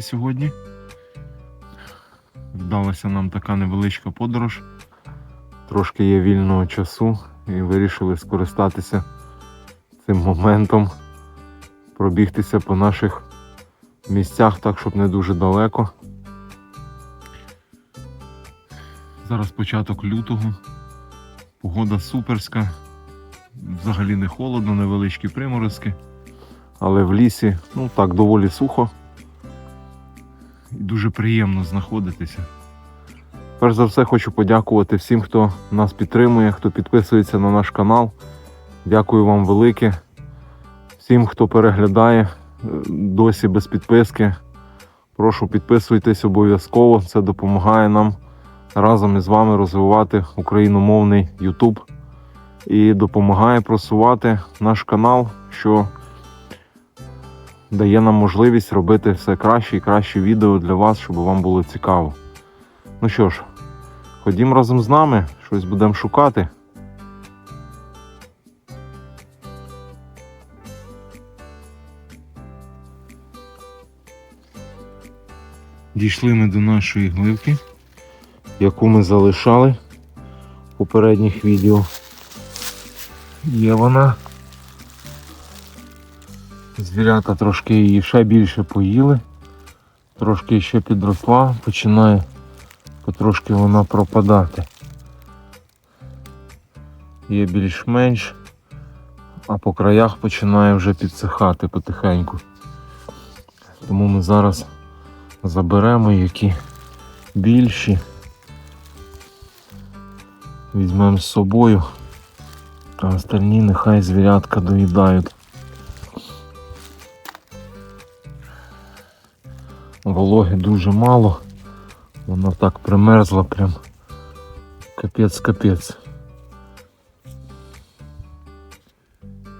знову сьогодні. Вдалася нам така невеличка подорож. Трошки є вільного часу і вирішили скористатися цим моментом, пробігтися по наших місцях так, щоб не дуже далеко. Зараз початок лютого. Погода суперська. Взагалі не холодно, невеличкі приморозки. Але в лісі, ну так, доволі сухо. І дуже приємно знаходитися. Перш за все хочу подякувати всім, хто нас підтримує, хто підписується на наш канал. Дякую вам велике. Всім, хто переглядає е, досі без підписки. Прошу підписуйтесь обов'язково. Це допомагає нам разом із вами розвивати україномовний YouTube і допомагає просувати наш канал, що дає нам можливість робити все краще і краще відео для вас, щоб вам було цікаво. Ну що ж, ходім разом з нами, щось будемо шукати. Дійшли ми до нашої гливки, яку ми залишали в попередніх відео. Є вона. Звірята трошки її ще більше поїли, трошки ще підросла, починає потрошки вона пропадати. Є більш-менш, а по краях починає вже підсихати потихеньку. Тому ми зараз заберемо які більші, візьмемо з собою, а остальні нехай звірятка доїдають. Вологи дуже мало. Вона так примерзла прям. Капець-капець.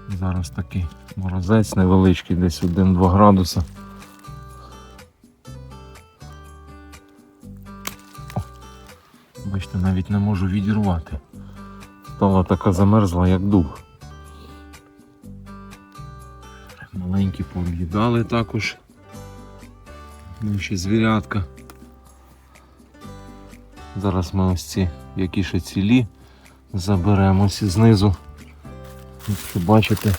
Зараз такий морозець невеличкий, десь 1-2 градуса. Бачите, навіть не можу відірвати. Стала така замерзла, як дуб. Маленькі пооб'їдали також. Наші звірятка. Зараз ми ось ці, які ще цілі, заберемо ось знизу. Якщо бачите.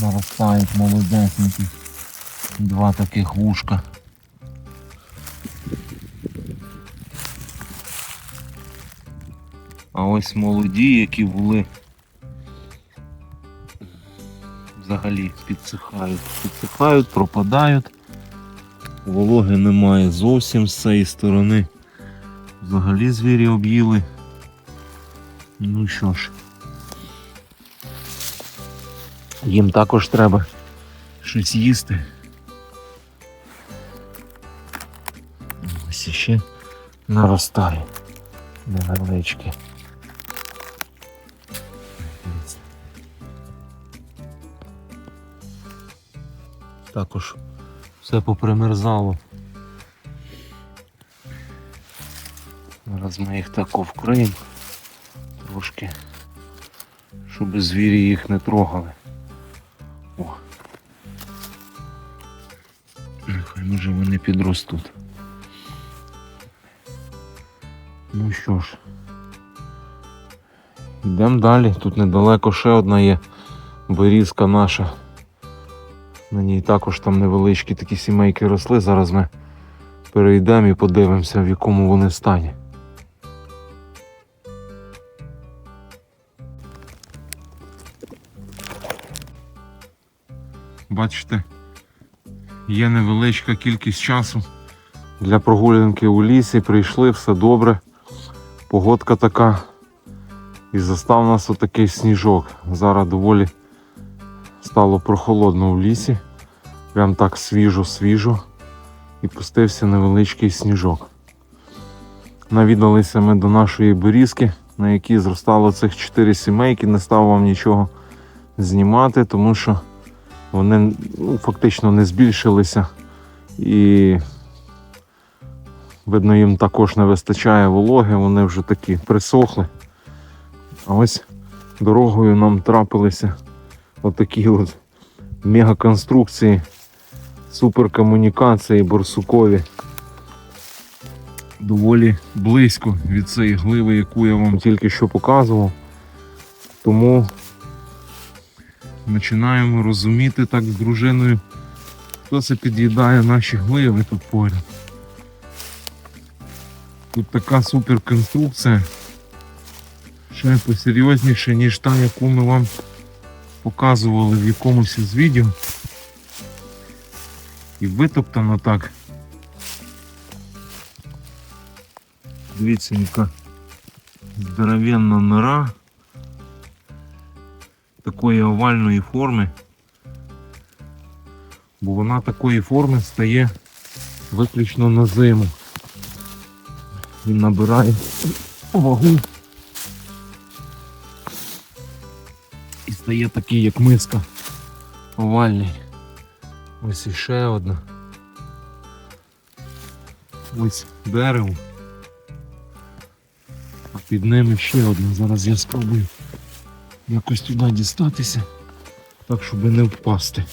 Наростають молодесенькі. Два таких вушка. А ось молоді, які були взагалі підсихають. Підсихають, пропадають. Вологи немає зовсім з цієї сторони. Взагалі звірі об'їли. Ну що ж. Їм також треба щось їсти. Ось іще наростає невеличке. Також все попримерзало. Зараз ми їх так вкриємо трошки, щоб звірі їх не трогали. О. Нехай може вони підростуть. Ну що ж, йдемо далі. Тут недалеко ще одна є берізка наша. На ній також там невеличкі такі сімейки росли. Зараз ми перейдемо і подивимося, в якому вони стані. Бачите, є невеличка кількість часу для прогулянки у лісі. Прийшли, все добре. Погодка така. І застав нас отакий сніжок. Зараз доволі стало прохолодно в лісі. Прям так свіжо-свіжо. І пустився невеличкий сніжок. Навідалися ми до нашої берізки, на якій зростало цих 4 сімейки. Не став вам нічого знімати, тому що вони ну, фактично не збільшилися. І видно, їм також не вистачає вологи, вони вже такі присохли. А ось дорогою нам трапилися отакі от мегаконструкції, суперкомунікації борсукові. Доволі близько від цієї гливи, яку я вам тільки що показував. Тому починаємо розуміти так з дружиною, хто це під'їдає наші гливи тут поряд. Тут така суперконструкція. Ще посерйозніше, ніж та, яку ми вам показували в якомусь із відео. І витоптано так. Дивіться, яка здоровенна нора такої овальної форми. Бо вона такої форми стає виключно на зиму. Він набирає вагу стає такий, як миска овальний. Ось іще одна. Ось дерево. А під ними ще одна. Зараз я спробую якось туди дістатися, так, щоб не впасти.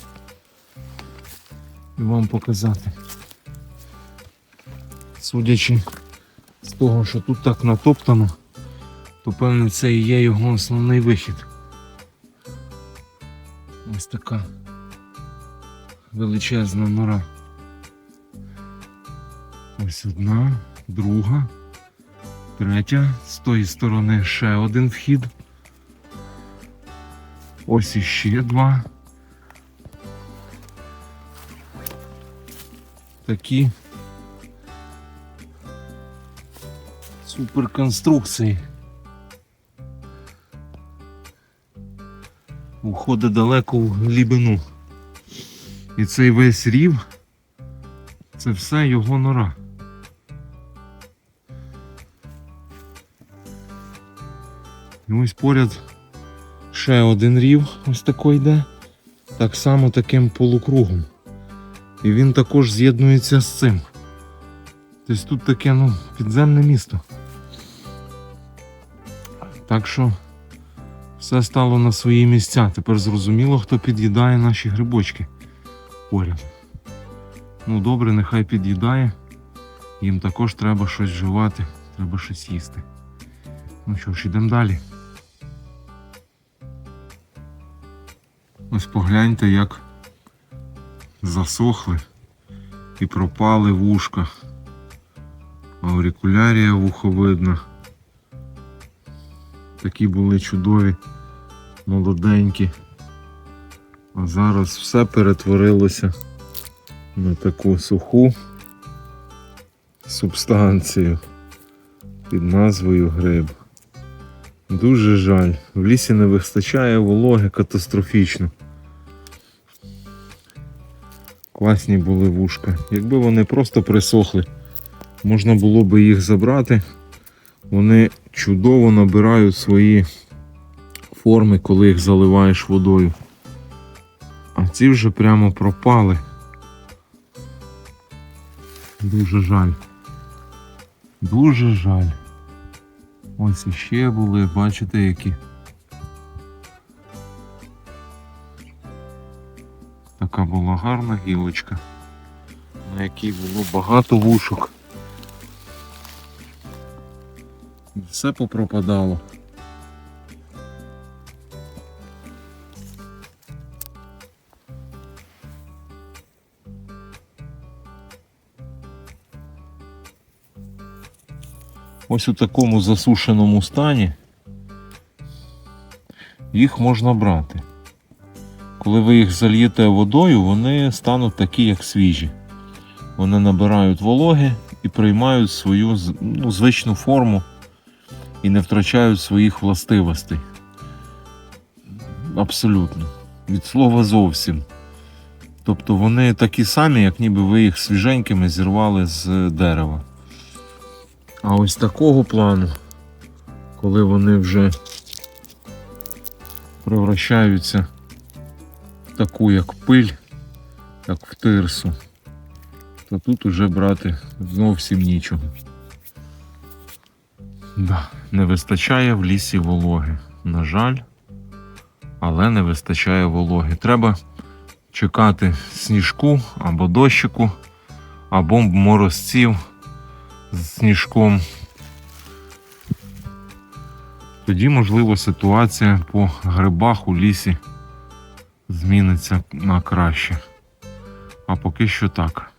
І вам показати. Судячи з того, що тут так натоптано, то певне це і є його основний вихід. Ось така величезна нора. Ось одна, друга, третя, з тої сторони ще один вхід. Ось іще два. Такі суперконструкції. Уходить далеко в глибину. І цей весь рів це все його нора. І ось поряд ще один рів ось такий йде. Так само таким полукругом. І він також з'єднується з цим. Тобто тут таке ну, підземне місто. Так що все стало на свої місця. Тепер зрозуміло, хто під'їдає наші грибочки поряд. Ну добре, нехай під'їдає. Їм також треба щось вживати, треба щось їсти. Ну що ж, ідемо далі. Ось погляньте, як засохли і пропали вушка. Аурикулярія вуховидна. Такі були чудові, молоденькі. А зараз все перетворилося на таку суху субстанцію під назвою гриб. Дуже жаль. В лісі не вистачає вологи катастрофічно. Класні були вушка. Якби вони просто присохли, можна було би їх забрати. Вони чудово набирають свої форми, коли їх заливаєш водою. А ці вже прямо пропали. Дуже жаль. Дуже жаль. Ось іще були, бачите які. Така була гарна гілочка, на якій було багато вушок. Все попропадало. Ось у такому засушеному стані їх можна брати. Коли ви їх зальєте водою, вони стануть такі, як свіжі. Вони набирають вологи і приймають свою ну, звичну форму і не втрачають своїх властивостей. Абсолютно. Від слова зовсім. Тобто вони такі самі, як ніби ви їх свіженькими зірвали з дерева. А ось такого плану, коли вони вже превращаються в таку, як пиль, як в тирсу, то тут уже брати зовсім нічого. Да, не вистачає в лісі вологи. На жаль, але не вистачає вологи. Треба чекати сніжку або дощику, або морозців з сніжком. Тоді, можливо, ситуація по грибах у лісі зміниться на краще. А поки що так.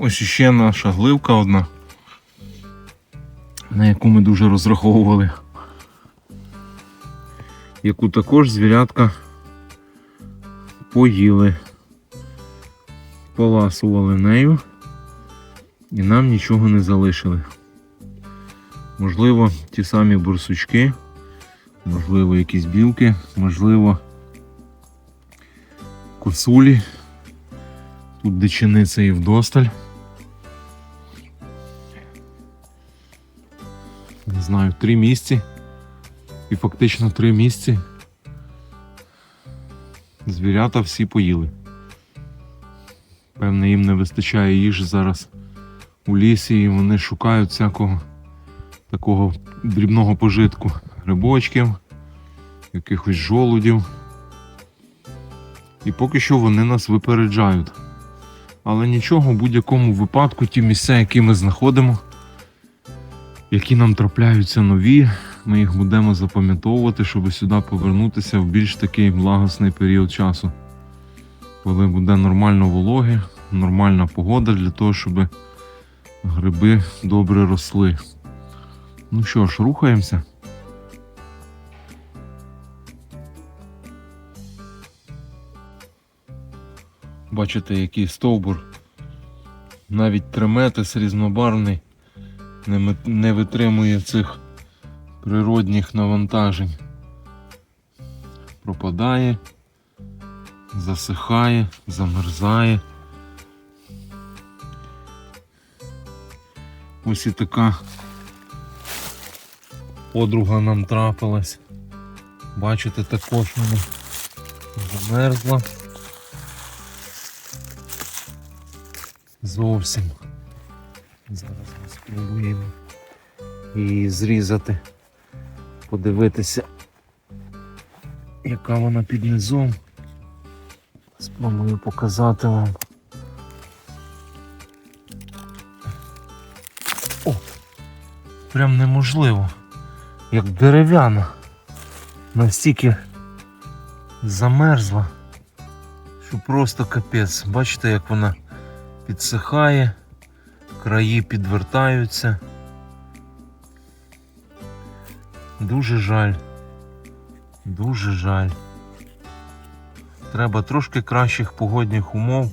Ось іще наша гливка одна, на яку ми дуже розраховували. Яку також звірятка поїли, поласували нею і нам нічого не залишили. Можливо, ті самі бурсучки, можливо, якісь білки, можливо, косулі. Тут дичиниця і вдосталь. Знаю, три місці. І фактично три місці. Звірята всі поїли. Певне, їм не вистачає їжі зараз у лісі, і вони шукають всякого такого дрібного пожитку. Грибочків, якихось жолудів. І поки що вони нас випереджають. Але нічого, в будь-якому випадку ті місця, які ми знаходимо, які нам трапляються нові, ми їх будемо запам'ятовувати, щоб сюди повернутися в більш такий благосний період часу. Коли буде нормально вологи, нормальна погода для того, щоб гриби добре росли. Ну що ж, рухаємося. Бачите, який стовбур. Навіть треметис різнобарвний не, не витримує цих природних навантажень. Пропадає, засихає, замерзає. Ось і така подруга нам трапилась. Бачите, також вона замерзла. Зовсім. Зараз спробуємо її зрізати, подивитися, яка вона під низом. Спробую показати вам. О! Прям неможливо. Як дерев'яна. Настільки замерзла, що просто капець. Бачите, як вона підсихає, краї підвертаються. Дуже жаль. Дуже жаль. Треба трошки кращих погодних умов,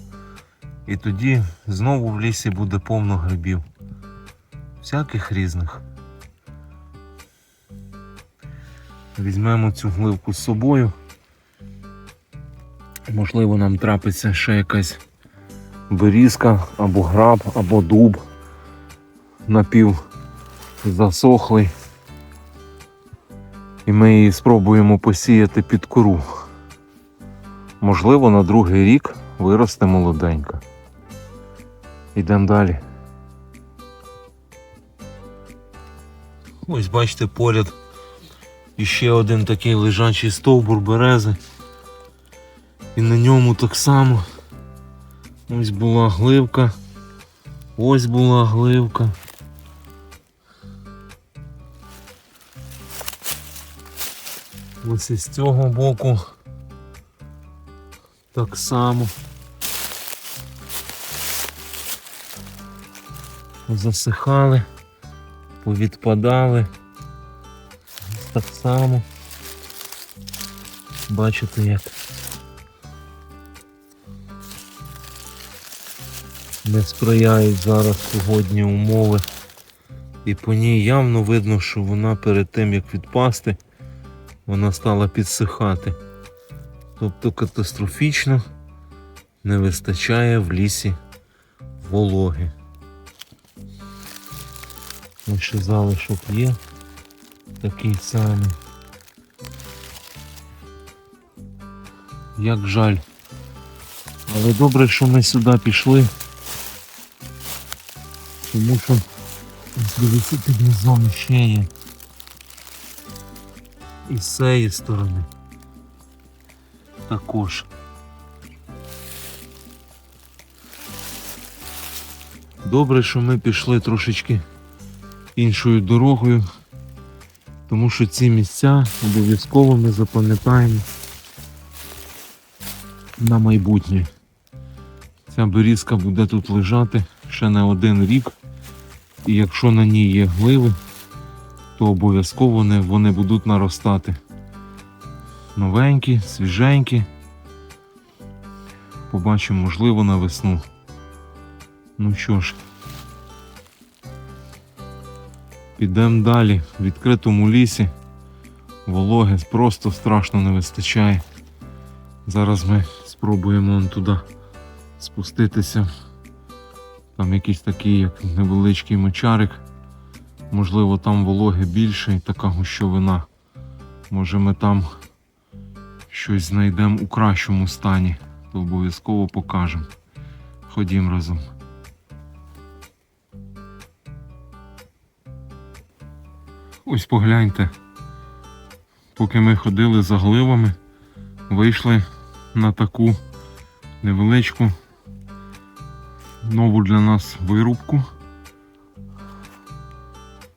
і тоді знову в лісі буде повно грибів. Всяких різних. Візьмемо цю гливку з собою. Можливо, нам трапиться ще якась берізка, або граб, або дуб напів засохлий. І ми її спробуємо посіяти під кору. Можливо, на другий рік виросте молоденька. Йдемо далі. Ось бачите поряд іще один такий лежачий стовбур берези. І на ньому так само Ось була гливка. Ось була гливка. Ось із цього боку. Так само. Засихали, повідпадали. Ось так само. Бачите як. Не сприяють зараз погодні умови. І по ній явно видно, що вона перед тим як відпасти, вона стала підсихати. Тобто катастрофічно не вистачає в лісі вологи. Ось ще залишок є такий самий. Як жаль. Але добре, що ми сюди пішли. Тому що дивіться під низом ще є. І з цієї сторони. Також. Добре, що ми пішли трошечки іншою дорогою, тому що ці місця обов'язково ми запам'ятаємо на майбутнє. Ця берізка буде тут лежати ще не один рік, і якщо на ній є гливи, то обов'язково вони, вони будуть наростати. Новенькі, свіженькі. Побачимо, можливо, на весну. Ну що ж, підемо далі. В відкритому лісі вологи просто страшно не вистачає. Зараз ми спробуємо туди спуститися. Там якийсь такий, як невеличкий мочарик. Можливо, там вологи більше і така гущовина. Може ми там щось знайдемо у кращому стані, то обов'язково покажемо. Ходім разом. Ось погляньте. Поки ми ходили за гливами, вийшли на таку невеличку нову для нас вирубку.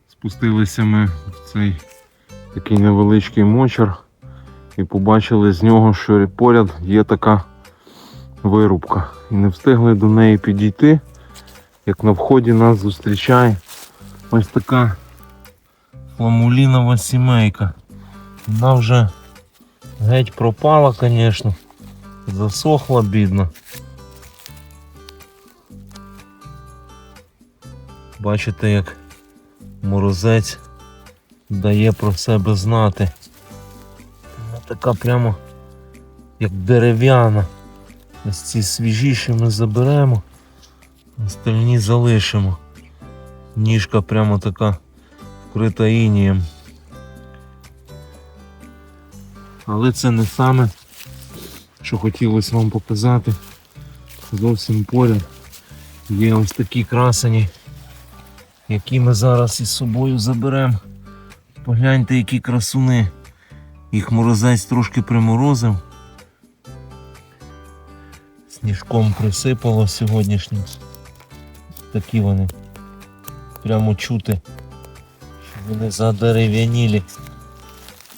Спустилися ми в цей такий невеличкий мочар і побачили з нього, що поряд є така вирубка. І не встигли до неї підійти, як на вході нас зустрічає ось така фламулінова сімейка. Вона вже геть пропала, звісно. Засохла бідно. Бачите, як морозець дає про себе знати. Вона така прямо як дерев'яна. Ось ці свіжіші ми заберемо, остальні залишимо. Ніжка прямо така вкрита інієм. Але це не саме, що хотілося вам показати. Зовсім поряд є ось такі красені, які ми зараз із собою заберемо. Погляньте, які красуни. Їх морозець трошки приморозив. Сніжком присипало сьогоднішнім. Такі вони. Прямо чути, що вони задерев'янілі.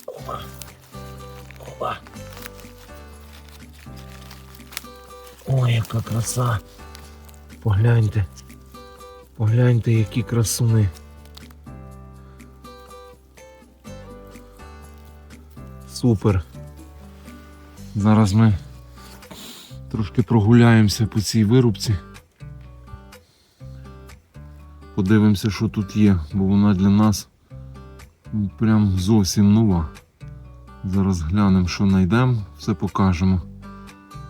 Опа. Опа. Ой, яка краса. Погляньте. Погляньте, які красуни. Супер. Зараз ми трошки прогуляємося по цій вирубці. Подивимося, що тут є, бо вона для нас прям зовсім нова. Зараз глянемо, що знайдемо, все покажемо.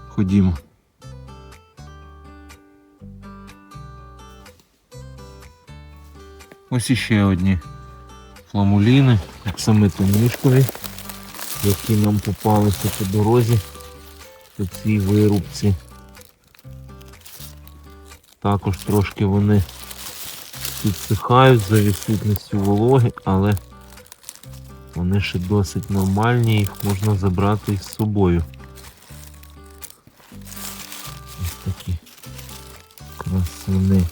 Ходімо. Ось іще одні фламуліни, так саме оксамитомішкові, які нам попалися по дорозі по цій вирубці. Також трошки вони підсихають за відсутністю вологи, але вони ще досить нормальні, їх можна забрати із собою. Ось такі красуни.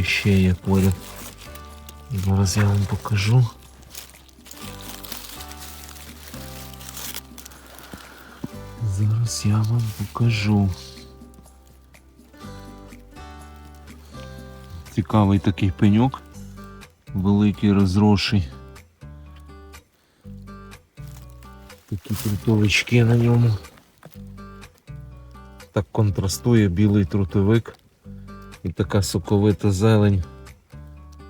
Іще є поряд. Зараз я вам покажу. Зараз я вам покажу. Цікавий такий пеньок, великий розросший. Такі трутовички на ньому. Так контрастує білий трутовик і така соковита зелень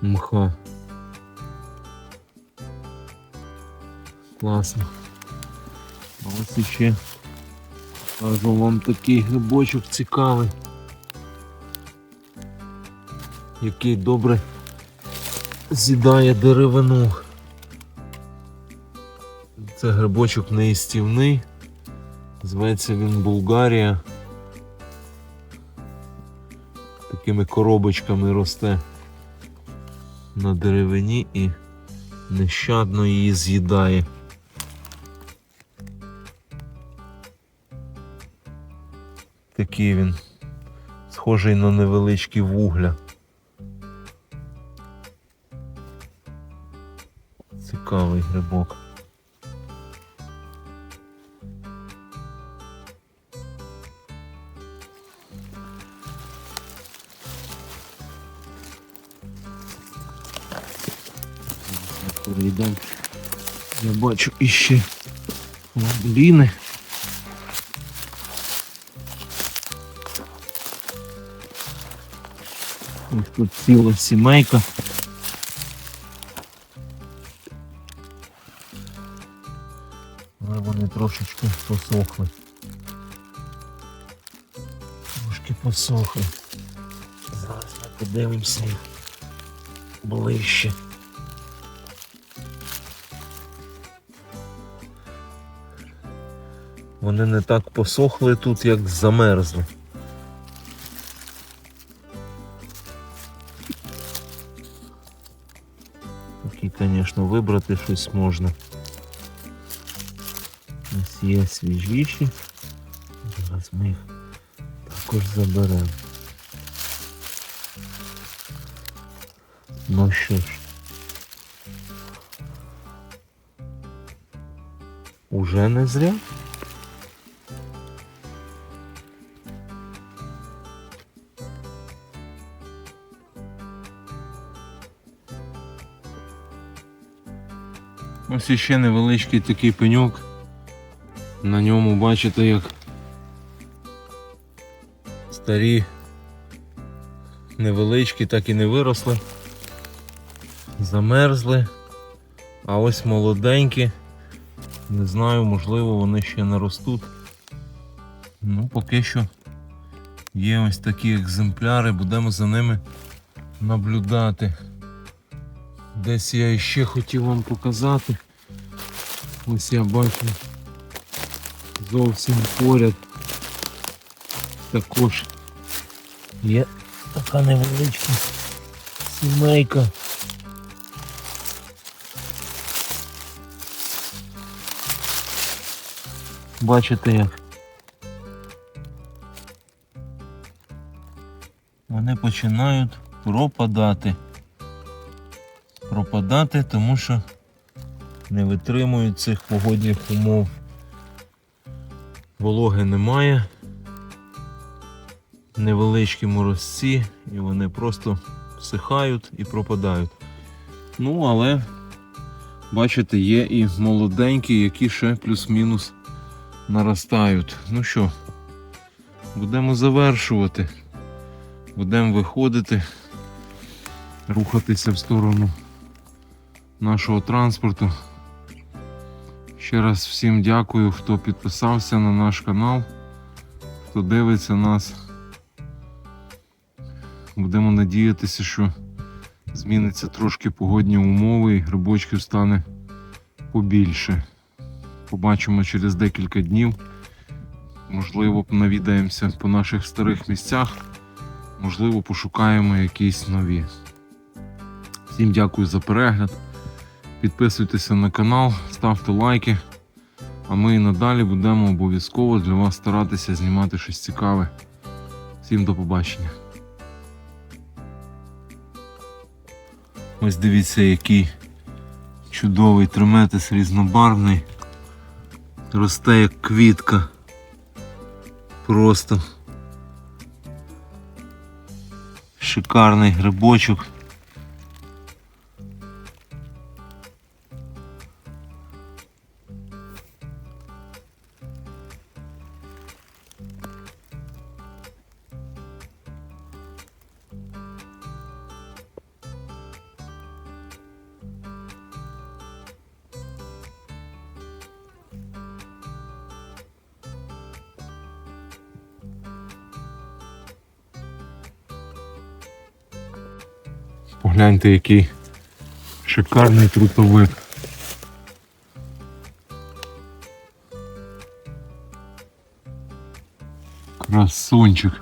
мха. Класно. Ось іще кажу вам такий грибочок цікавий, який добре з'їдає деревину. Це грибочок неїстівний. Зветься він Булгарія. Такими коробочками росте на деревині і нещадно її з'їдає. Такий він схожий на невеличкі вугля. Цікавий грибок. Перейдемо. Я бачу іще ліни. Ось тут ціла сімейка. Але вони трошечки посохли. Трошки посохли. Зараз ми подивимося ближче. Вони не так посохли тут, як замерзли. Такі, звісно, вибрати щось можна. Ось є свіжіші. Зараз ми їх також заберемо. Ну що ж. Уже не зря. Ось іще невеличкий такий пеньок. На ньому бачите, як старі невеличкі, так і не виросли. Замерзли. А ось молоденькі. Не знаю, можливо, вони ще наростуть. Ну, поки що є ось такі екземпляри, будемо за ними наблюдати. Десь я ще хотів вам показати. Ось я бачу зовсім поряд. Також є така невеличка сімейка. Бачите як? Вони починають пропадати пропадати, тому що не витримують цих погодних умов. Вологи немає, невеличкі морозці, і вони просто всихають і пропадають. Ну, але, бачите, є і молоденькі, які ще плюс-мінус наростають. Ну що, будемо завершувати. Будемо виходити, рухатися в сторону нашого транспорту. Ще раз всім дякую, хто підписався на наш канал, хто дивиться нас. Будемо надіятися, що зміниться трошки погодні умови і грибочків стане побільше. Побачимо через декілька днів. Можливо, навідаємося по наших старих місцях, можливо, пошукаємо якісь нові. Всім дякую за перегляд. Підписуйтеся на канал, ставте лайки. А ми і надалі будемо обов'язково для вас старатися знімати щось цікаве. Всім до побачення. Ось дивіться, який чудовий триметис різнобарвний. Росте як квітка. Просто шикарний грибочок. Погляньте, який Шикарний трутовик. Красунчик.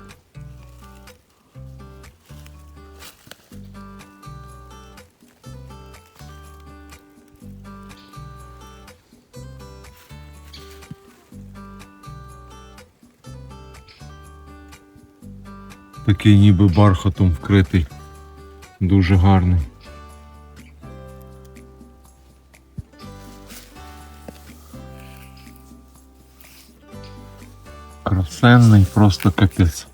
Такий ніби бархатом вкритий. Дуже гарний. Красенний, просто капець.